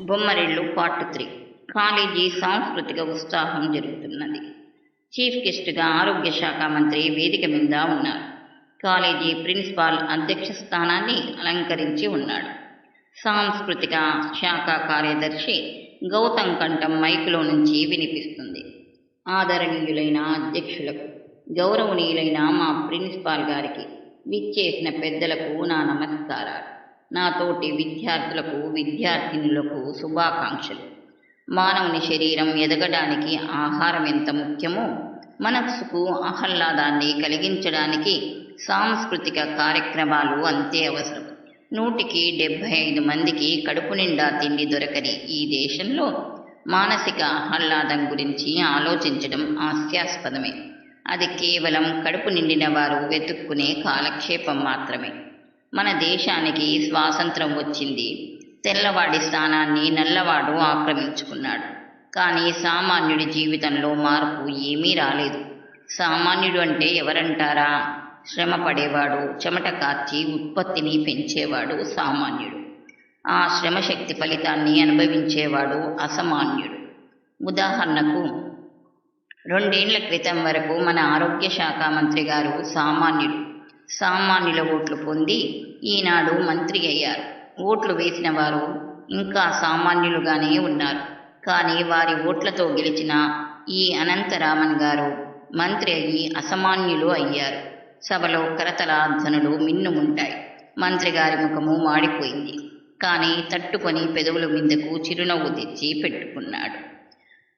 బొమ్మరిళ్ళు part three. College సాంస్కృతిక ఉత్సాహం జరుగుతున్నది. చీఫ్ గెస్ట్గా ఆరోగ్య శాఖ మంత్రి వేదిక మీద ఉన్నారు. కాలేజీ ప్రిన్సిపాల్ అధ్యక్ష స్థానాన్ని అలంకరించి ఉన్నాడు. సాంస్కృతిక శాఖ కార్యదర్శి గౌతమ్ కంఠం మైకులో నుంచి వినిపిస్తుంది. ఆదరణీయులైన అధ్యక్షులకు గౌరవనీయులైన మా ప్రిన్సిపాల్ గారికి విచ్చేసిన పెద్దలకు నా నమస్కారాలు. నాతోటి విద్యార్థులకు విద్యార్థినులకు శుభాకాంక్షలు. మానవుని శరీరం ఎదగడానికి ఆహారం ఎంత ముఖ్యమో మనస్సుకు ఆహ్లాదాన్ని కలిగించడానికి సాంస్కృతిక కార్యక్రమాలు అంతే అవసరం. నూటికి డెబ్భై ఐదు మందికి కడుపు నిండా తిండి దొరకని ఈ దేశంలో మానసిక ఆహ్లాదం గురించి ఆలోచించడం హాస్యాస్పదమే. అది కేవలం కడుపు నిండిన వారు వెతుక్కునే కాలక్షేపం మాత్రమే. మన దేశానికి స్వాతంత్రం వచ్చింది. తెల్లవాడి స్థానాన్ని నల్లవాడు ఆక్రమించుకున్నాడు. కానీ సామాన్యుడి జీవితంలో మార్పు ఏమీ రాలేదు. సామాన్యుడు అంటే ఎవరంటారా? శ్రమ పడేవాడు చెమట కార్చి ఉత్పత్తిని పెంచేవాడు సామాన్యుడు. ఆ శ్రమశక్తి ఫలితాన్ని అనుభవించేవాడు అసామాన్యుడు. ఉదాహరణకు రెండేండ్ల క్రితం వరకు మన ఆరోగ్య శాఖ మంత్రి గారు సామాన్యుడు. సామాన్యుల ఓట్లు పొంది ఈనాడు మంత్రి అయ్యారు ఓట్లు వేసిన వారు ఇంకా సామాన్యులుగానే ఉన్నారు. కానీ వారి ఓట్లతో గెలిచిన ఈ అనంతరామన్ గారు మంత్రి అయ్యి అసామాన్యులు అయ్యారు. సభలో కరతల మిన్నుముంటాయి మంత్రి గారి ముఖము మాడిపోయింది. కానీ తట్టుకొని పెదవుల మీదకు చిరునవ్వు తెచ్చి పెట్టుకున్నాడు.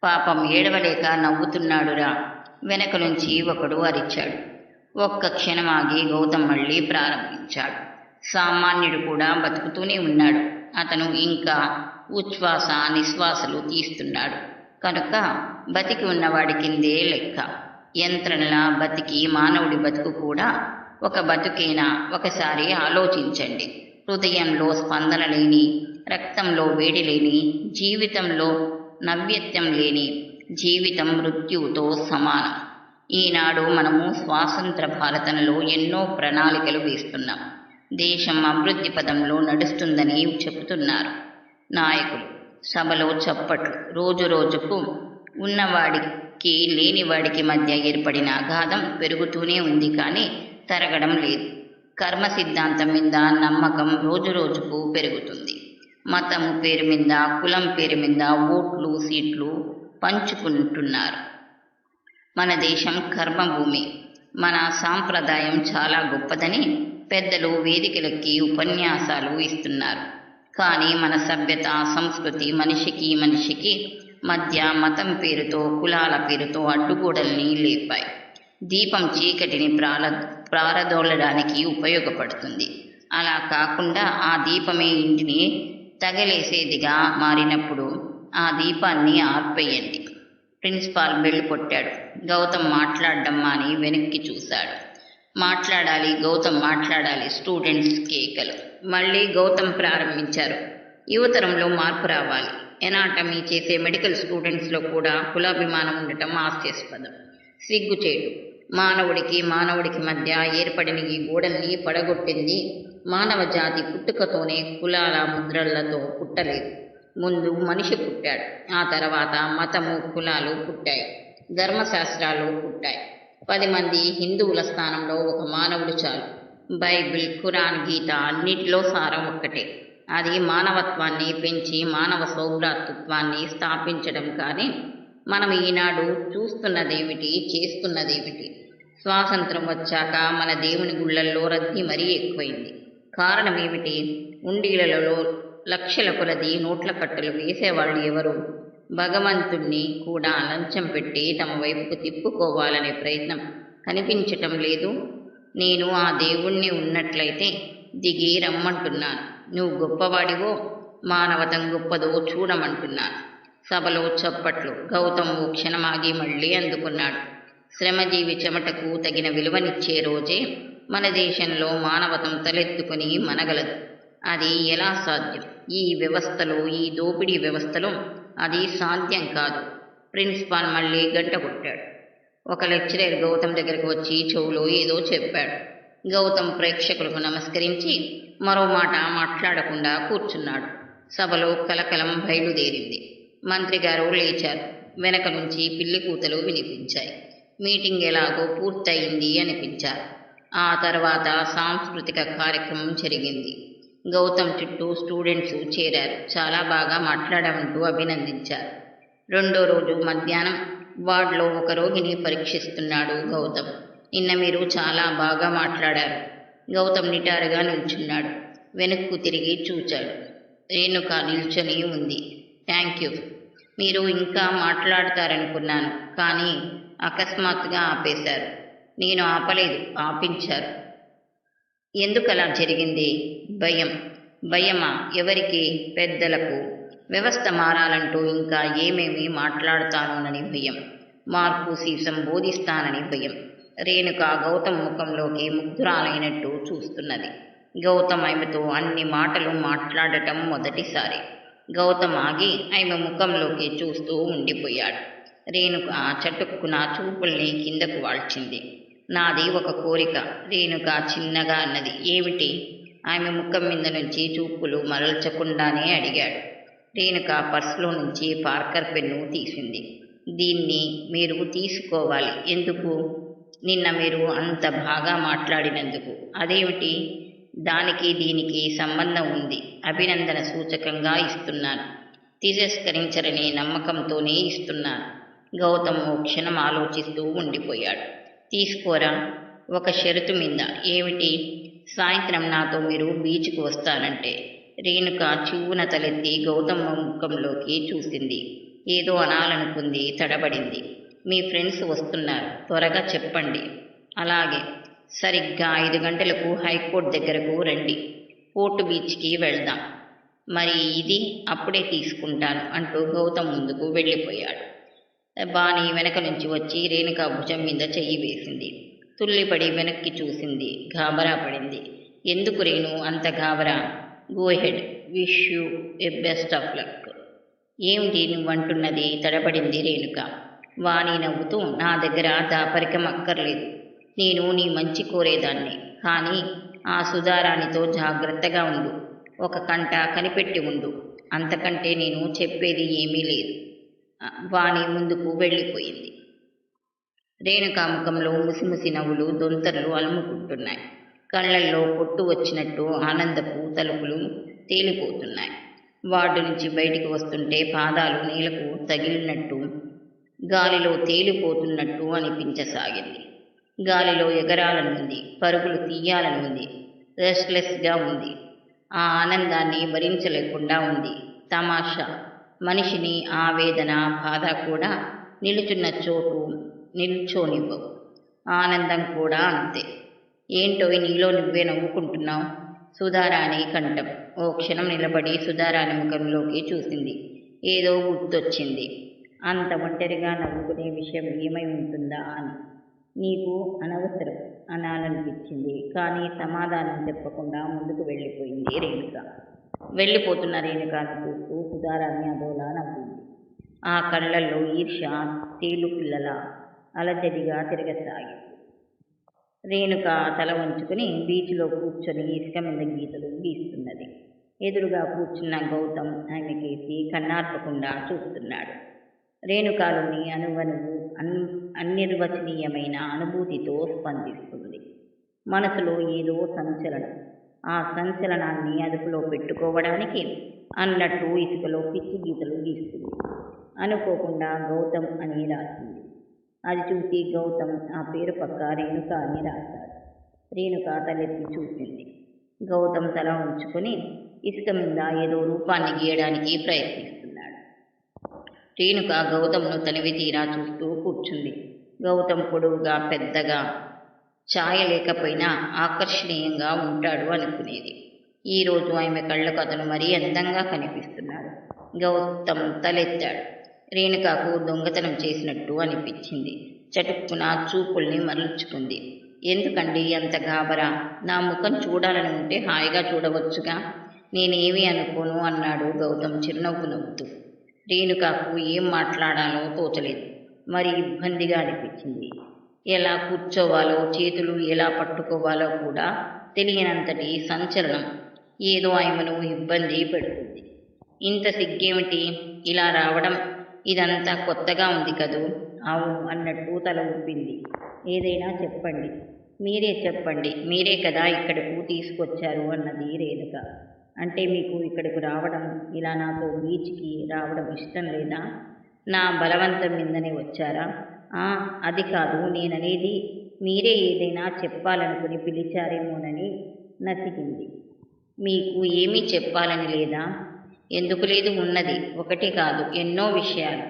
పాపం ఏడవలేక నవ్వుతున్నాడురా. వెనక నుంచి ఒకడు అరిచాడు. ఒక్క క్షణం ఆగి గౌతమ్ మళ్ళీ ప్రారంభించాడు. సామాన్యుడు కూడా బతుకుతూనే ఉన్నాడు. అతను ఇంకా ఉచ్ఛ్వాస నిశ్వాసలు తీస్తున్నాడు. కనుక బతికి ఉన్నవాడి కిందే లెక్క. యంత్రంలా బతికి మానవుడి బతుకు కూడా ఒక బతుకేనా? ఒకసారి ఆలోచించండి. హృదయంలో స్పందన లేని రక్తంలో వేడి లేని జీవితంలో నవ్యత్యం లేని జీవితం మృత్యువుతో సమానం. ఈనాడు మనము స్వాతంత్ర భారతంలో ఎన్నో ప్రణాళికలు వేస్తున్నాం. దేశం అభివృద్ధి పదంలో నడుస్తుందని చెబుతున్నారు. నాయకులు సభలో చప్పట్లు రోజు రోజుకు ఉన్నవాడికి లేనివాడికి మధ్య ఏర్పడిన అగాధం పెరుగుతూనే ఉంది కానీ తరగడం లేదు. కర్మ సిద్ధాంతం మీద నమ్మకం రోజు రోజుకు పెరుగుతుంది. మతం పేరు మీద కులం పేరు మీద ఓట్లు సీట్లు పంచుకుంటున్నారు. మన దేశం కర్మభూమి. మన సాంప్రదాయం చాలా గొప్పదని పెద్దలు వేదికలకి ఉపన్యాసాలు ఇస్తున్నారు. కానీ మన సభ్యత సంస్కృతి మనిషికి మనిషికి మధ్య మతం పేరుతో కులాల పేరుతో అడ్డుగోడల్ని లేపాయి. దీపం చీకటిని ప్రాల ప్రారదోలడానికి ఉపయోగపడుతుంది. అలా కాకుండా ఆ దీపమే ఇంటిని తగలేసేదిగా మారినప్పుడు ఆ దీపాన్ని ఆర్పేయండి. ప్రిన్సిపాల్ బెల్లు కొట్టాడు. గౌతమ్ మాట్లాడమ్మా అని వెనక్కి చూశాడు. మాట్లాడాలి గౌతమ్ మాట్లాడాలి స్టూడెంట్స్ కేకలు. మళ్ళీ గౌతమ్ ప్రారంభించారు. యువతరంలో మార్పు రావాలి. ఎనాటమీ చేసే మెడికల్ స్టూడెంట్స్లో కూడా కులాభిమానం ఉండటం హాస్యాస్పదం. సిగ్గుచేటు. మానవుడికి మానవుడికి మధ్య ఏర్పడిన ఈ గోడల్ని పడగొట్టింది మానవ జాతి పుట్టుకతోనే కులాల ముద్రలతో పుట్టలేదు. ముందు మనిషి పుట్టాడు. ఆ తర్వాత మతము కులాలు పుట్టాయి. ధర్మశాస్త్రాలు పుట్టాయి. పది మంది హిందువుల స్థానంలో ఒక మానవుడు చాలు. బైబిల్ ఖురాన్ గీత అన్నిటిలో సారం ఒక్కటే. అది మానవత్వాన్ని పెంచి మానవ సౌభ్రాతృత్వాన్ని స్థాపించడం కానీ మనం ఈనాడు చూస్తున్నదేమిటి చేస్తున్నదేమిటి? స్వాతంత్రం వచ్చాక మన దేవుని గుళ్ళల్లో రద్దీ మరీ ఎక్కువైంది. కారణం ఏమిటి? ఉండీలలో లక్షల కొలది నోట్ల కట్టలు వేసేవాళ్ళు ఎవరు? భగవంతుణ్ణి కూడా లంచం పెట్టి తమ వైపుకు తిప్పుకోవాలనే ప్రయత్నం కనిపించటం లేదు. నేను ఆ దేవుణ్ణి ఉన్నట్లయితే దిగి రమ్మంటున్నాను. నువ్వు గొప్పవాడివో మానవతం గొప్పదో చూడమంటున్నాను. సభలో చప్పట్లు గౌతమ్ ఓ క్షణమాగి మళ్ళీ అందుకున్నాడు. శ్రమజీవి చెమటకు తగిన విలువనిచ్చే రోజే మన దేశంలో మానవతం తలెత్తుకుని మనగలదు. అది ఎలా సాధ్యం? ఈ వ్యవస్థలో ఈ దోపిడీ వ్యవస్థలో అది సాధ్యం కాదు. ప్రిన్సిపాల్ మళ్ళీ గంట కొట్టాడు. ఒక లెక్చరర్ గౌతమ్ దగ్గరికి వచ్చి చెవులో ఏదో చెప్పాడు. గౌతమ్ ప్రేక్షకులకు నమస్కరించి మరో మాట మాట్లాడకుండా కూర్చున్నాడు. సభలో కలకలం బయలుదేరింది. మంత్రి గారు లేచారు. వెనక నుంచి పిల్లి కూతలు వినిపించాయి. మీటింగ్ ఎలాగో పూర్తయింది అనిపించారు. ఆ తర్వాత సాంస్కృతిక కార్యక్రమం జరిగింది. గౌతమ్ చుట్టూ స్టూడెంట్స్ చేరారు. చాలా బాగా మాట్లాడమంటూ అభినందించారు. రెండో రోజు మధ్యాహ్నం వార్డులో ఒక రోగిని పరీక్షిస్తున్నాడు గౌతమ్. నిన్న మీరు చాలా బాగా మాట్లాడారు. గౌతమ్ నిటారుగా నిల్చున్నాడు వెనక్కు తిరిగి చూచాడు. రేణుక నిల్చొని ఉంది. Thank you. మీరు ఇంకా మాట్లాడతారనుకున్నాను కానీ అకస్మాత్తుగా ఆపేశారు. నేను ఆపలేదు ఆపించారు. ఎందుకు అలా జరిగింది? భయం. భయమా? ఎవరికి? పెద్దలకు. వ్యవస్థ మారాలంటూ ఇంకా ఏమేమి మాట్లాడతానోనని భయం. మార్పు సీసం బోధిస్తానని భయం. రేణుక గౌతమ్ ముఖంలోకి ముగ్ధురాలైనట్టు చూస్తున్నది. గౌతమ్ ఆమెతో అన్ని మాటలు మాట్లాడటం మొదటిసారి. గౌతమ్ ఆగి ఆమె ముఖంలోకి చూస్తూ ఉండిపోయాడు. రేణుక చటుక్కున చూపుల్ని కిందకు వాల్చింది. నాది ఒక కోరిక. రేణుక చిన్నగా అన్నది. ఏమిటి? ఆమె ముఖం మీద నుంచి చూపులు మరల్చకుండానే అడిగాడు. రేణుక పర్సులో నుంచి పార్కర్ పెన్ను తీసింది. దీన్ని మీరు తీసుకోవాలి. ఎందుకు? నిన్న మీరు అంత బాగా మాట్లాడినందుకు. అదేమిటి? దానికి దీనికి సంబంధం ఉంది. అభినందన సూచకంగా ఇస్తున్నాను. తిరస్కరించరని నమ్మకంతోనే ఇస్తున్నాను. గౌతమ్ ఓ క్షణం ఆలోచిస్తూ ఉండిపోయాడు. తీసుకోరా. ఒక షరతు మీద. ఏమిటి? సాయంత్రం నాతో మీరు బీచ్కు వస్తారంటే. రేణుక చివ్వున తలెత్తి గౌతమ్ ముఖంలోకి చూసింది. ఏదో అనాలనుకుంది తడబడింది. మీ ఫ్రెండ్స్ వస్తున్నారు. త్వరగా చెప్పండి. అలాగే. సరిగ్గా ఐదు గంటలకు హైకోర్టు దగ్గరకు రండి. పోర్టు బీచ్కి వెళ్దాం. మరి ఇది అప్పుడే తీసుకుంటాను అంటూ గౌతమ్ ముందుకు వెళ్ళిపోయాడు. బాణి వెనక నుంచి వచ్చి రేణుకా భుజం మీద చెయ్యి వేసింది. తుల్లిపడి వెనక్కి చూసింది. గాబరా పడింది. ఎందుకు రేణు? అంత గాబరా go ahead wish you a best of luck ఏమిటి నువ్వంటున్నది? తడబడింది రేణుక. వాణి నవ్వుతూ నా దగ్గర దాపరికం అక్కర్లేదు. నేను నీ మంచి కోరేదాన్ని. కానీ ఆ సుధారాణితో జాగ్రత్తగా ఉండు. ఒక కంట కనిపెట్టి ఉండు. అంతకంటే నేను చెప్పేది ఏమీ లేదు. వాణి ముందుకు వెళ్ళిపోయింది. రేణుకా ముఖంలో ముసిముసి నవ్వులు దొంతర్లు అలుముకుంటున్నాయి. కళ్ళల్లో పొట్టు వచ్చినట్టు ఆనందపు తలుపులు తేలిపోతున్నాయి. వార్డు నుంచి బయటికి వస్తుంటే పాదాలు నేలకు తగిలినట్టు గాలిలో తేలిపోతున్నట్టు అనిపించసాగింది. గాలిలో ఎగరాలనుంది పరుగులు తీయాలనుంది రెస్ట్లెస్గా ఉంది. ఆ ఆనందాన్ని భరించలేకుండా ఉంది. తమాషా మనిషిని ఆవేదన బాధ కూడా నిలుచున్న చోటు నిల్చోనివ్వవు. ఆనందం కూడా అంతే. ఏంటో నీలో నువ్వే నవ్వుకుంటున్నావు? సుధారాణి కంఠం. ఓ క్షణం నిలబడి సుధారాణి ముఖంలోకి చూసింది. ఏదో గుర్తొచ్చింది. అంత ఒంటరిగా నవ్వుకునే విషయం ఏమై ఉంటుందా అని. నీకు అనవసరం అనాలనిపించింది కానీ సమాధానం చెప్పకుండా ముందుకు వెళ్ళిపోయింది రేణుక. వెళ్ళిపోతున్న రేణుకాను చూస్తూ సుధారాణి అదోలా నవ్వింది. ఆ కళ్ళల్లో ఈర్ష తేలు పిల్లల అలజడిగా తిరగసాగింది. రేణుక తల వంచుకుని బీచ్లో కూర్చొని ఇసుక మీద గీతలు గీస్తున్నది. ఎదురుగా కూర్చున్న గౌతమ్ ఆమె కేసి కన్నార్పకుండా చూస్తున్నాడు. రేణుకాలోని అనువనువు అన్ అనిర్వచనీయమైన అనుభూతితో స్పందిస్తుంది. మనసులో ఏదో సంచలనం. ఆ సంచలనాన్ని అదుపులో పెట్టుకోవడానికి అన్నట్టు ఇసుకలో పిచ్చి గీతలు గీస్తుంది. అనుకోకుండా గౌతమ్ అని రాసింది. అది చూసి గౌతమ్ ఆ పేరు పక్క రేణుక అని రాశాడు. రేణుక తలెత్తి చూసింది. గౌతమ్ తల ఉంచుకొని ఇసుక మీద ఏదో రూపాన్ని గీయడానికి ప్రయత్నిస్తున్నాడు. రేణుక గౌతమ్ను తనివి తీరా చూస్తూ కూర్చుంది. గౌతమ్ పొడవుగా పెద్దగా ఛాయ లేకపోయినా ఆకర్షణీయంగా ఉంటాడు అనుకునేది. ఈరోజు ఆమె కళ్ళకు అతను మరీ అందంగా కనిపిస్తున్నాడు. గౌతమ్ తలెత్తాడు. రేణుకకు దొంగతనం చేసినట్టు అనిపించింది. చటుక్కున చూపుల్ని మరల్చుకుంది. ఎందుకండి అంత గాబరా? నా ముఖం చూడాలని ఉంటే హాయిగా చూడవచ్చుగా? నేనేమి అనుకోను అన్నాడు గౌతమ్ చిరునవ్వు నవ్వుతూ. రేణుకకు ఏం మాట్లాడాలో తోచలేదు. మరి ఇబ్బందిగా అనిపించింది. ఎలా కూర్చోవాలో చేతులు ఎలా పట్టుకోవాలో కూడా తెలియనంతటి సంచలనం. ఏదో ఆయమను ఇబ్బంది పెడుతుంది. ఇంత సిగ్గేమిటి? ఇలా రావడం ఇదంతా కొత్తగా ఉంది కదూ? అవును అన్నట్టు తల ఊపింది. ఏదైనా చెప్పండి. మీరే చెప్పండి. మీరే కదా ఇక్కడకు తీసుకొచ్చారు అన్నది రేణుక. అంటే మీకు ఇక్కడికి రావడం ఇలా నాకు బీచ్కి రావడం ఇష్టం లేదా? నా బలవంతం మీదనే వచ్చారా? అది కాదు నేననేది మీరే ఏదైనా చెప్పాలనుకుని పిలిచారేమోనని నసిగింది. మీకు ఏమీ చెప్పాలని లేదా? ఎందుకు లేదు ఉన్నది ఒకటి కాదు ఎన్నో విషయాలు.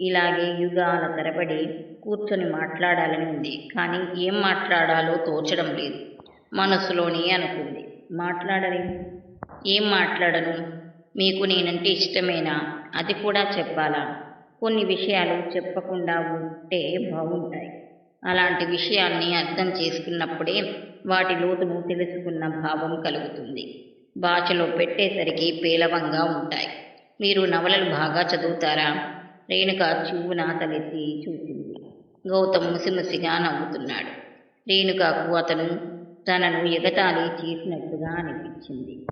ఇలాగే యుగాల తరబడి కూర్చొని మాట్లాడాలని ఉంది కానీ ఏం మాట్లాడాలో తోచడం లేదు. మనసులోనే అనుకుంది. మాట్లాడరే. ఏం మాట్లాడను? మీకు నేనంటే ఇష్టమేనా? అది కూడా చెప్పాలా? కొన్ని విషయాలు చెప్పకుండా ఉంటే బాగుంటాయి. అలాంటి విషయాల్ని అర్థం చేసుకున్నప్పుడే వాటి లోతును తెలుసుకున్న భావం కలుగుతుంది. భాషలో పెట్టేసరికి పేలవంగా ఉంటాయి. మీరు నవలలు బాగా చదువుతారా? రేణుక చూవున తలెత్తి చూసింది. గౌతమ్ ముసిముసిగా నవ్వుతున్నాడు. రేణుకకు అతను తనను ఎగతాళి చేసినట్టుగా అనిపించింది.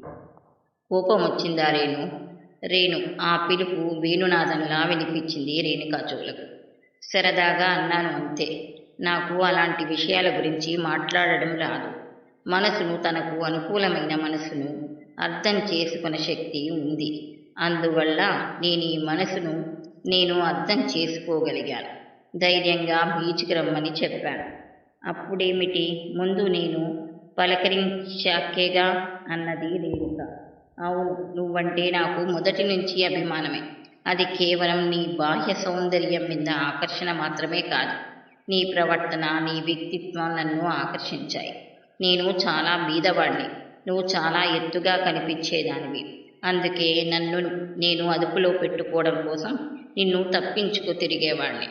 కోపం వచ్చిందా రేణు? రేణు ఆ పిలుపు వేణునాదంలా వినిపించింది రేణుకా చెవులకు. సరదాగా అన్నాను అంతే. నాకు అలాంటి విషయాల గురించి మాట్లాడడం రాదు. మనసును తనకు అనుకూలమైన మనసును అర్థం చేసుకునే శక్తి ఉంది. అందువల్ల నేను ఈ మనసును నేను అర్థం చేసుకోగలిగాను. ధైర్యంగా బీచ్కి రమ్మని చెప్పాను. అప్పుడేమిటి? ముందు నేను పలకరించాకేగా? అన్నది రేణుక. అవును నువ్వంటే నాకు మొదటి నుంచి అభిమానమే. అది కేవలం నీ బాహ్య సౌందర్యం మీద ఆకర్షణ మాత్రమే కాదు. నీ ప్రవర్తన నీ వ్యక్తిత్వం నన్ను ఆకర్షించాయి. నేను చాలా బీదవాడిని నువ్వు చాలా ఎత్తుగా కనిపించేదానివి. అందుకే నన్ను నేను అదుపులో పెట్టుకోవడం కోసం నిన్ను తప్పించుకు తిరిగేవాడిని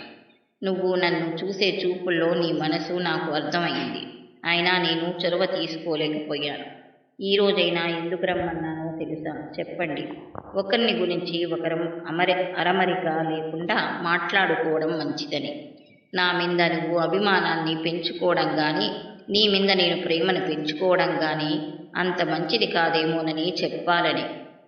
నువ్వు నన్ను చూసే చూపుల్లో నీ మనసు నాకు అర్థమైంది అయినా నేను చొరవ తీసుకోలేకపోయాను. ఈ రోజైనా ఎందుకు రమ్మన్నాను తెలుసా? చెప్పండి. ఒకరిని గురించి ఒకరం అమరి అరమరిక లేకుండా మాట్లాడుకోవడం మంచిదని. నా మీద నువ్వు అభిమానాన్ని పెంచుకోవడం కానీ నీ మీద నేను ప్రేమను పెంచుకోవడం కానీ అంత మంచిది కాదేమోనని చెప్పాలని.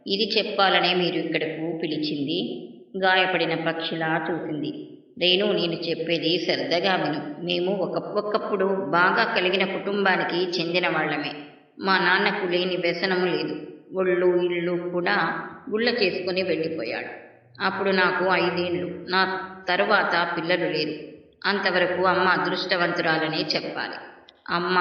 ఇది చెప్పాలనే మీరు ఇక్కడకు పిలిచింది. గాయపడిన పక్షిలా చూసింది. నేను నేను చెప్పేది శ్రద్ధగా విను. మేము ఒక ఒక్కప్పుడు బాగా కలిగిన కుటుంబానికి చెందిన వాళ్ళమే. మా నాన్నకు లేని వ్యసనము లేదు. ఒళ్ళు ఇళ్ళు కూడా గుళ్ళ చేసుకుని వెళ్ళిపోయాడు. అప్పుడు నాకు ఐదేండ్లు నా తరువాత పిల్లలు లేరు. అంతవరకు అమ్మ అదృష్టవంతురాలనే చెప్పాలి. అమ్మ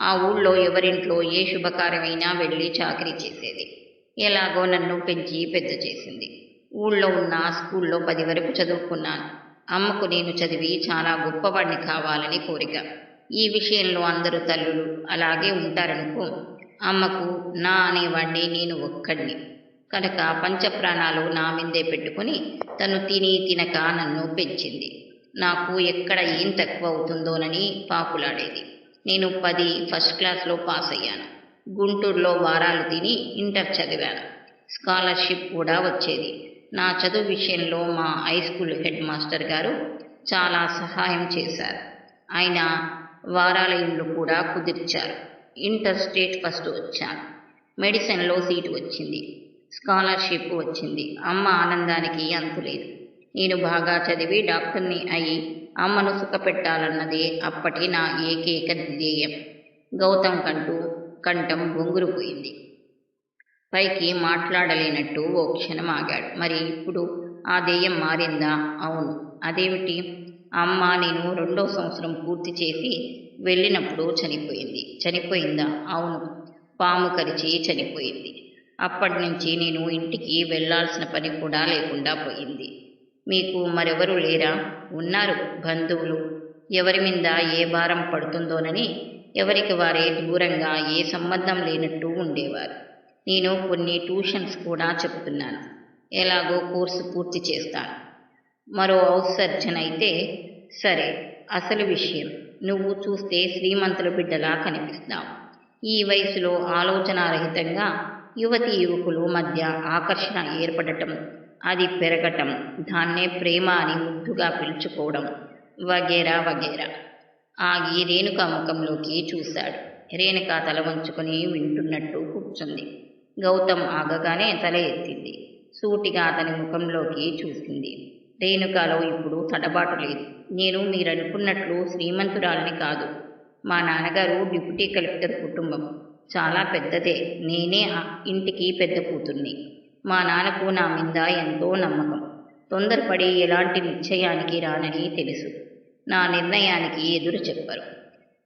ఆ ఊళ్ళో ఎవరింట్లో ఏ శుభకార్యమైనా వెళ్ళి చాకరీ చేసేది. ఎలాగో నన్ను పెంచి పెద్ద చేసింది. ఊళ్ళో ఉన్న స్కూల్లో పది వరకు చదువుకున్నాను. అమ్మకు నేను చదివి చాలా గొప్పవాడిని కావాలని కోరిక. ఈ విషయంలో అందరూ తల్లులు అలాగే ఉంటారనుకో అమ్మకు నా అనేవాడిని నేను ఒక్కడిని కనుక పంచప్రాణాలు నా మీదే పెట్టుకుని తను తిని తినక నన్ను పెంచింది. నాకు ఎక్కడ ఏం తక్కువ అవుతుందోనని పాకులాడేది. నేను పది ఫస్ట్ క్లాస్లో పాస్ అయ్యాను గుంటూరులో వారాలు తిని ఇంటర్ చదివాను. స్కాలర్షిప్ కూడా వచ్చేది. నా చదువు విషయంలో మా హై స్కూల్ హెడ్ మాస్టర్ గారు చాలా సహాయం చేశారు. ఆయన వారాల ఇల్లు కూడా కుదిర్చారు. ఇంటర్ స్టేట్ ఫస్ట్ వచ్చాను. మెడిసిన్లో సీటు వచ్చింది. స్కాలర్షిప్ వచ్చింది. అమ్మ ఆనందానికి అంతులేదు నేను బాగా చదివి డాక్టర్ని అయి అమ్మను సుఖపెట్టాలన్నదే అప్పటి నా ఏకైక ధ్యేయం. గౌతమ్ కంటూ కంఠం బొంగురుపోయింది. పైకి మాట్లాడలేనట్టు ఓ క్షణం ఆగాడు. మరి ఇప్పుడు ఆ ధ్యేయం మారిందా? అవును. అదేమిటి? అమ్మ నేను రెండో సంవత్సరం పూర్తి చేసి వెళ్ళినప్పుడు చనిపోయింది. చనిపోయిందా? అవును. పాము కరిచి చనిపోయింది. అప్పటి నుంచి నేను ఇంటికి వెళ్ళాల్సిన పని కూడా లేకుండా పోయింది. మీకు మరెవరు లేరా? ఉన్నారు బంధువులు. ఎవరి మీద ఏ భారం పడుతుందోనని ఎవరికి వారే దూరంగా ఏ సంబంధం లేనట్టు ఉండేవారు. నేను కొన్ని ట్యూషన్స్ కూడా చెప్తున్నాను. ఎలాగో కోర్సు పూర్తి చేస్తాను. మరో హౌస్ సర్జన్ అయితే సరే అసలు విషయం. నువ్వు చూస్తే శ్రీమంతుల బిడ్డలా కనిపిస్తావు. ఈ వయసులో ఆలోచనారహితంగా యువతి యువకులు మధ్య ఆకర్షణ ఏర్పడటం అది పెరగటం దాన్నే ప్రేమ అని ముద్దుగా పిలుచుకోవడం వగేరా వగేరా. ఆగి రేణుక ముఖంలోకి చూశాడు. రేణుక తల వంచుకొని వింటున్నట్టు కూర్చుంది. గౌతమ్ ఆగగానే తల ఎత్తింది. సూటిగా అతని ముఖంలోకి చూసింది. రేణుకాలో ఇప్పుడు తడబాటు లేదు. నేను మీరనుకున్నట్లు శ్రీమంతురాలని కాదు. మా నాన్నగారు డిప్యూటీ కలెక్టర్ కుటుంబం. చాలా పెద్దదే. నేనే ఇంటికి పెద్ద కూతుర్ని. మా నాన్నకు నా మీద ఎంతో నమ్మకం. తొందరపడి ఎలాంటి నిశ్చయానికి రానని తెలుసు. నా నిర్ణయానికి ఎదురు చెప్పరు.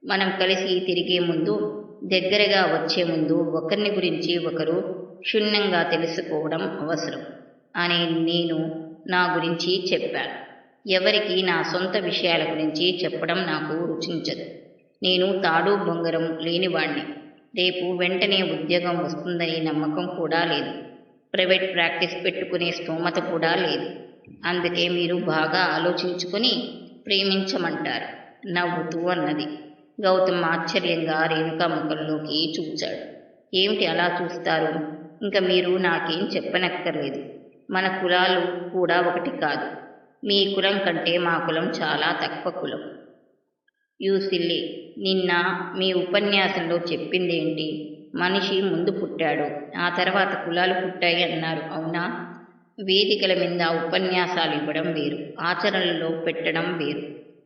మనం కలిసి తిరిగే ముందు దగ్గరగా వచ్చే ముందు ఒకరిని గురించి ఒకరు క్షుణ్ణంగా తెలుసుకోవడం అవసరం. అని నేను నా గురించి చెప్పాను ఎవరికి నా సొంత విషయాల గురించి చెప్పడం నాకు రుచించదు. నేను తాడు బొంగరం లేనివాణ్ణి. రేపు వెంటనే ఉద్యోగం వస్తుందనే నమ్మకం కూడా లేదు. ప్రైవేట్ ప్రాక్టీస్ పెట్టుకునే స్తోమత కూడా లేదు. అందుకే మీరు బాగా ఆలోచించుకొని ప్రేమించమంటారు. నవ్వుతూ అన్నది. గౌతమ్ ఆశ్చర్యంగా రేణుక ముఖంలోకి చూచాడు. ఏమిటి అలా చూస్తారు? ఇంకా మీరు నాకేం చెప్పనక్కర్లేదు. మన కులాలు కూడా ఒకటి కాదు. మీ కులం కంటే మా కులం చాలా తక్కువ కులం. యూసిల్లి నిన్న మీ ఉపన్యాసంలో చెప్పింది ఏంటి? మనిషి ముందు పుట్టాడు ఆ తర్వాత కులాలు పుట్టాయి అన్నారు. అవునా? వేదికల మీద ఉపన్యాసాలు ఇవ్వడం వేరు ఆచరణలో పెట్టడం వేరు.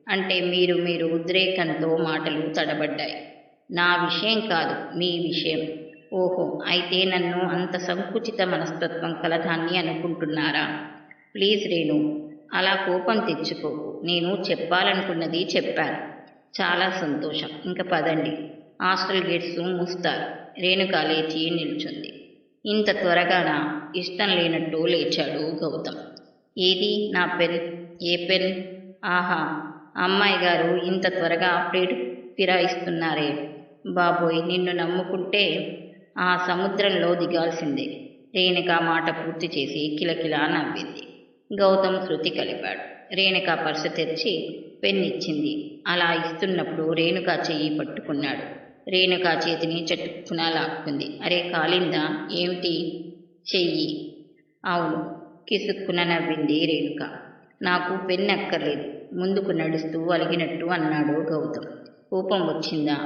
అంటే మీరు మీరు ఉద్రేకంతో మాటలు తడబడ్డాయి. నా విషయం కాదు మీ విషయం. ఓహో అయితే నన్ను అంత సంకుచిత మనస్తత్వం కలదాన్ని అనుకుంటున్నారా? ప్లీజ్ రేణు అలా కోపం తెచ్చుకోకు. నేను చెప్పాలనుకున్నది చెప్పాను. చాలా సంతోషం. ఇంక పదండి. Hostel gates మూస్తారు. రేణుక లేచి నిల్చుంది. ఇంత త్వరగానా? ఇష్టం లేనట్టు లేచాడు గౌతమ్. ఏది? నా పెన్? A pen? ఆహా అమ్మాయి గారు ఇంత త్వరగా అప్డేట్ ఫిరాయిస్తున్నారే. బాబోయ్ నిన్ను నమ్ముకుంటే ఆ సముద్రంలో దిగాల్సిందే. రేణుక మాట పూర్తి చేసి కిలకిలా నవ్వింది. గౌతమ్ శృతి కలిపాడు. రేణుక పర్సు తెరిచి పెన్ ఇచ్చింది అలా ఇస్తున్నప్పుడు రేణుక చెయ్యి పట్టుకున్నాడు. రేణుక చేతిని చట్టుకున లాక్కుంది. అరే కాలిందా ఏమిటి? చెయ్యి. అవును కిసుక్కున నవ్వింది రేణుక. నాకు పెన్ అక్కర్లేదు ముందుకు నడుస్తూ అలిగినట్టు అన్నాడు గౌతమ్. కోపం వచ్చిందా?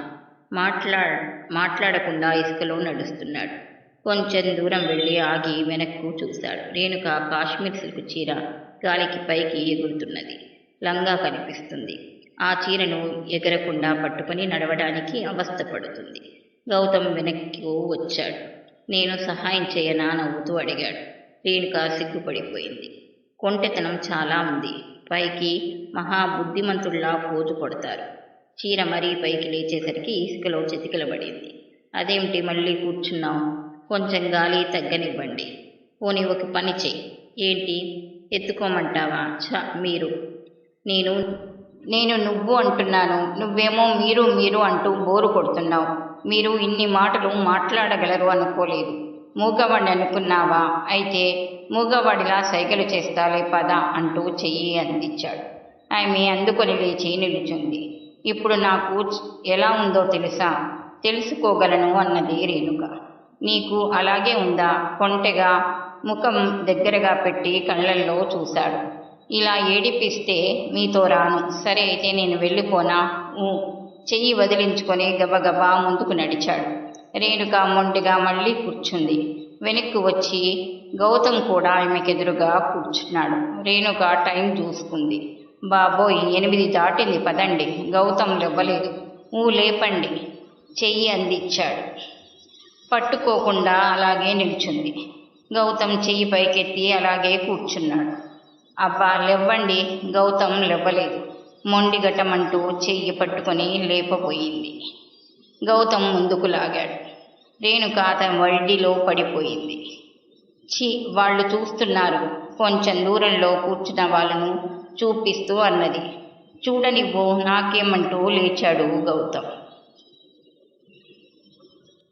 మాట్లా మాట్లాడకుండా ఇసుకలో నడుస్తున్నాడు. కొంచెం దూరం వెళ్ళి ఆగి వెనక్కు చూశాడు. రేణుక కాశ్మీర్ సిల్క్ చీర గాలికి పైకి ఎగురుతున్నది. లంగా కనిపిస్తుంది. ఆ చీరను ఎగరకుండా పట్టుకొని నడవడానికి అవస్థపడుతుంది గౌతమ్ వెనక్కి వచ్చాడు. నేను సహాయం చేయనా నవ్వుతూ అడిగాడు. రేణుక సిగ్గుపడిపోయింది. కొంటెతనం చాలా ఉంది. పైకి మహాబుద్ధిమంతుల్లా పోజు కొడతారు. చీర మరీ పైకి లేచేసరికి ఇసుకలో చితికిలబడింది. అదేమిటి మళ్ళీ కూర్చున్నావు? కొంచెం గాలి తగ్గనివ్వండి. పోనీ ఒక పని చెయ్యి ఏంటి? ఎత్తుకోమంటావా? ఛ మీరు. నేను నేను నువ్వు అంటున్నాను. నువ్వేమో మీరు మీరు అంటూ బోరు కొడుతున్నావు. మీరు ఇన్ని మాటలు మాట్లాడగలరు అనుకోలేదు. మూగవాడిని అనుకున్నావా? అయితే మూగవాడిలా సైగలు చేస్తాలే పద అంటూ చెయ్యి అందించాడు. ఆమె అందుకొని లేచి నిలుచుంది. ఇప్పుడు నాకు ఎలా ఉందో తెలుసా? తెలుసుకోగలను అన్నది రేణుక. నీకు అలాగే ఉందా? కొంటెగా ముఖం దగ్గరగా పెట్టి కళ్ళల్లో చూశాడు. ఇలా ఏడిపిస్తే మీతో రాను. సరే అయితే నేను వెళ్ళిపోనా? ఊ. చెయ్యి వదిలించుకొని గబగబా ముందుకు నడిచాడు. రేణుక మొండిగా మళ్ళీ కూర్చుంది. వెనక్కు వచ్చి గౌతమ్ కూడా ఆమెకెదురుగా కూర్చున్నాడు. రేణుక టైం చూసుకుంది. బాబోయ్ ఎనిమిది దాటింది పదండి. గౌతమ్ లేవ్వలేదు. ఊ లేపండి. చెయ్యి అందిచ్చాడు పట్టుకోకుండా అలాగే నిల్చుంది. గౌతమ్ చెయ్యి పైకెత్తి అలాగే కూర్చున్నాడు. అబ్బా లేవ్వండి. గౌతమ్ లేవ్వలేదు. మొండిగటమంటూ చెయ్యి పట్టుకొని లేపబోయింది. గౌతమ్ ముందుకు లాగాడు. రేణుక అతని వడ్డీలో పడిపోయింది. చి వాళ్ళు చూస్తున్నారు. కొంచెం దూరంలో కూర్చున్న వాళ్ళను చూపిస్తూ అన్నది. చూడనివ్వు నాకేమంటూ లేచాడు గౌతమ్.